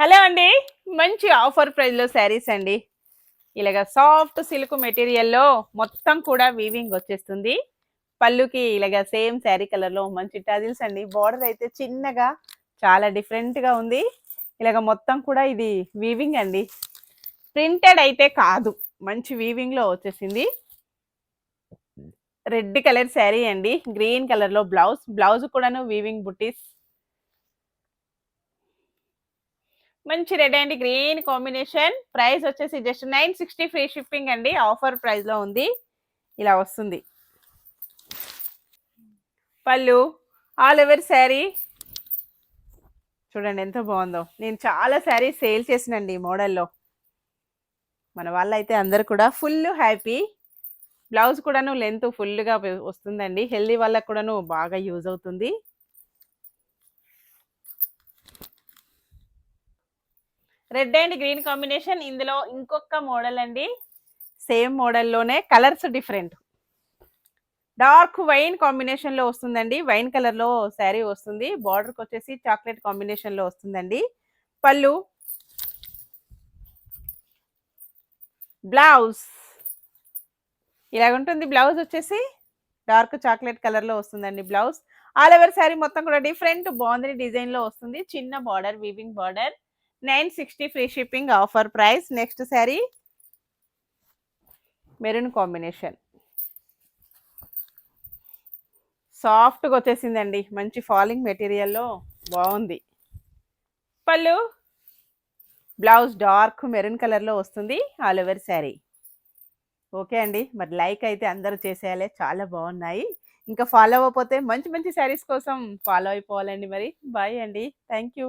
Hello అండి. మంచి offer ప్రైస్లో శారీస్ అండి. ఇలాగ సాఫ్ట్ సిల్క్ మెటీరియల్లో మొత్తం కూడా వీవింగ్ వచ్చేస్తుంది. పళ్ళుకి ఇలాగ సేమ్ శారీ కలర్లో మంచి టజిల్స్ అండి. బార్డర్ అయితే చిన్నగా చాలా డిఫరెంట్గా ఉంది. ఇలాగ మొత్తం కూడా ఇది వీవింగ్ అండి. ప్రింటెడ్ అయితే కాదు మంచి వీవింగ్లో వచ్చేసింది. రెడ్ కలర్ శారీ అండి. గ్రీన్ కలర్లో బ్లౌజ్ బ్లౌజ్ కూడాను వీవింగ్ బుటీస్ మంచి red and green combination. Price వచ్చేసి just nine sixty free shipping అండి. ఆఫర్ ప్రైస్లో ఉంది. ఇలా వస్తుంది. పళ్ళు ఆల్ ఓవర్ శారీ. చూడండి ఎంత బాగుందో. నేను చాలా శారీ సేల్ చేసినండి ఈ మోడల్లో. మన వాళ్ళైతే అందరు కూడా ఫుల్ హ్యాపీ. బ్లౌజ్ కూడాను లెంత్ ఫుల్గా వస్తుందండి. హెల్దీ వాళ్ళకు కూడాను బాగా యూజ్ అవుతుంది. రెడ్ అండ్ గ్రీన్ కాంబినేషన్ ఇందులో ఇంకొక మోడల్ అండి. సేమ్ మోడల్లోనే కలర్స్ డిఫరెంట్. డార్క్ వైన్ కాంబినేషన్లో వస్తుందండి. వైన్ కలర్లో శారీ వస్తుంది. బార్డర్కి వచ్చేసి చాక్లెట్ కాంబినేషన్లో వస్తుందండి. పళ్ళు. బ్లౌజ్. ఇలాగ ఉంటుంది. బ్లౌజ్ వచ్చేసి డార్క్ చాక్లెట్ కలర్లో వస్తుందండి బ్లౌజ్. ఆల్ ఓవర్ శారీ మొత్తం కూడా డిఫరెంట్. బాగుంది డిజైన్లో వస్తుంది. చిన్న border weaving border nine sixty free shipping offer price. Next sari maroon combination. సాఫ్ట్గా వచ్చేసిందండి. మంచి ఫాలింగ్ మెటీరియల్లో బాగుంది. పళ్ళు బ్లౌజ్ డార్క్ మెరూన్ కలర్లో వస్తుంది. All over sari. ఓకే అండి. మరి లైక్ అయితే అందరూ చేసేయాలి. చాలా బాగున్నాయి. ఇంకా ఫాలో అవ్వకపోతే మంచి మంచి శారీస్ కోసం ఫాలో అయిపోవాలండి మరి. బాయ్ అండి. Thank you.